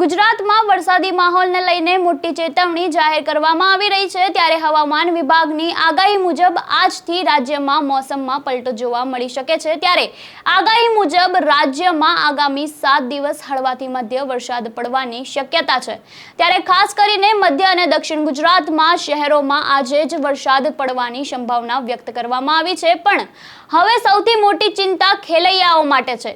ગુજરાતમાં વરસાદી માહોલને લઈને મોટી ચેતવણી જાહેર કરવામાં આવી રહી છે. ત્યારે હવામાન વિભાગની આગાહી મુજબ આજથી રાજ્યમાં મોસમમાં પલટો જોવા મળી શકે છે. ત્યારે આગાહી મુજબ રાજ્યમાં આગામી સાત દિવસ હળવાથી મધ્ય વરસાદ પડવાની શક્યતા છે. ત્યારે ખાસ કરીને મધ્ય અને દક્ષિણ ગુજરાતમાં શહેરોમાં આજે જ વરસાદ પડવાની સંભાવના વ્યક્ત કરવામાં આવી છે. પણ હવે સૌથી મોટી ચિંતા ખેલૈયાઓ માટે છે.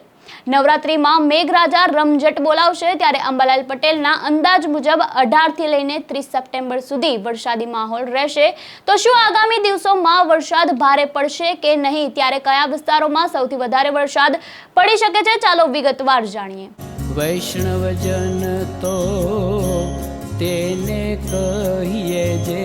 નવરાત્રીમાં મેઘરાજા રમઝટ બોલાવશે ત્યારે અંબાલાલ પટેલના અંદાજ મુજબ અઢારથી લઈને ત્રીસ સપ્ટેમ્બર સુધી વરસાદી માહોલ રહેશે. તો શું આગામી દિવસોમાં વરસાદ ભારે પડશે કે નહીં? ત્યારે કયા વિસ્તારોમાં સૌથી વધારે વરસાદ પડી શકે છે? ચાલો વિગતવાર જાણીએ. વૈષ્ણવજન તો તેને કહીએ જે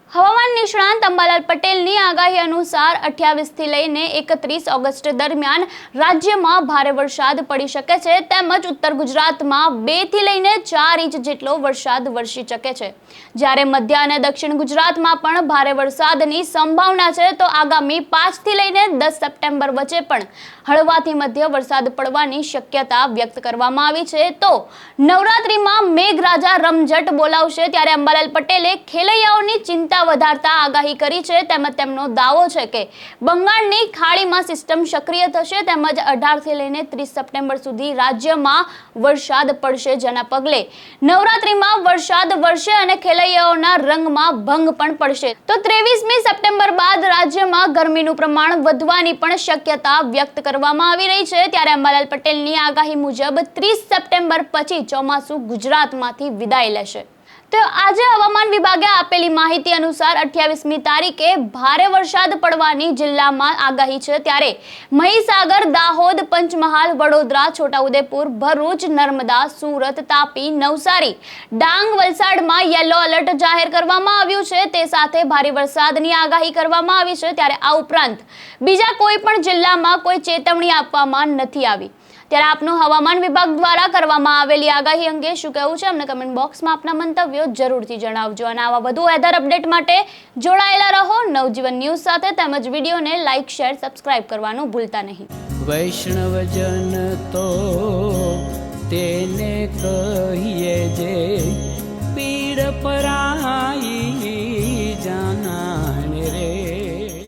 હવામાન નિષ્ણાંત અંબાલાલ પટેલની આગાહી અનુસાર અઠ્યાવીસથી લઈને એકત્રીસ ઓગસ્ટ દરમિયાન રાજ્યમાં ભારે વરસાદ પડી શકે છે તેમજ ઉત્તર ગુજરાતમાં બેથી લઈને ચાર ઇંચ જેટલો વરસાદ વરસી શકે છે. જ્યારે મધ્ય અને દક્ષિણ ગુજરાતમાં પણ ભારે વરસાદની સંભાવના છે તો આગામી પાંચથી લઈને દસ સપ્ટેમ્બર વચ્ચે પણ હળવાથી મધ્ય વરસાદ પડવાની શક્યતા વ્યક્ત કરવામાં આવી છે. તો નવરાત્રિમાં મેઘરાજા રમઝટ બોલાવશે ત્યારે અંબાલાલ પટેલે ખેલૈયાઓની ચિંતા વધારતા આગાહી કરી છે, તેમજ તેમનો દાવો છે કે બંગાળની ખાડીમાં સિસ્ટમ સક્રિય થશે, તેમજ અઢારથી લઈને ત્રીસ સપ્ટેમ્બર સુધી રાજ્યમાં વરસાદ પડશે. જેના પગલે નવરાત્રીમાં વરસાદ વરસે અને ખેલૈયાઓના રંગમાં ભંગ પણ પડશે. તો ત્રેવીસમી સપ્ટેમ્બર બાદ રાજ્યમાં ગરમીનું પ્રમાણ વધવાની પણ શક્યતા વ્યક્ત કરવામાં આવી રહી છે. ત્યારે અંબાલાલ પટેલની આગાહી મુજબ ત્રીસ સપ્ટેમ્બર પછી ચોમાસું ગુજરાતમાંથી વિદાય લેશે. તો આજે હવામાન વિભાગે આપેલી માહિતી અનુસાર અઠ્યાવીસમી તારીખે ભારે વરસાદ પડવાની જિલ્લામાં આગાહી છે. ત્યારે મહીસાગર, દાહોદ, પંચમહાલ, વડોદરા, છોટાઉદેપુર, ભરૂચ, નર્મદા, સુરત, તાપી, નવસારી, ડાંગ, વલસાડમાં યલો એલર્ટ જાહેર કરવામાં આવ્યું છે. તે સાથે ભારે વરસાદની આગાહી કરવામાં આવી છે. ત્યારે આ ઉપરાંત બીજા કોઈ પણ જિલ્લામાં કોઈ ચેતવણી આપવામાં નથી આવી. ત્યારે આપનું હવામાન વિભાગ દ્વારા કરવામાં આવેલી આગાહી અંગે શું કહેવું છે? અમને કમેન્ટ બોક્સમાં આપના મંતવ્યો જરૂરથી જણાવજો અને આવા વધુ વેધર અપડેટ માટે જોડાયેલા રહો. નવજીવન ન્યૂઝ સાથે તેમજ વિડીયોને લાઇક શેર સબસ્ક્રાઇબ કરવાનું ભૂલતા નહીં. વૈષ્ણવજન તો તેને કહીએ જે પીડ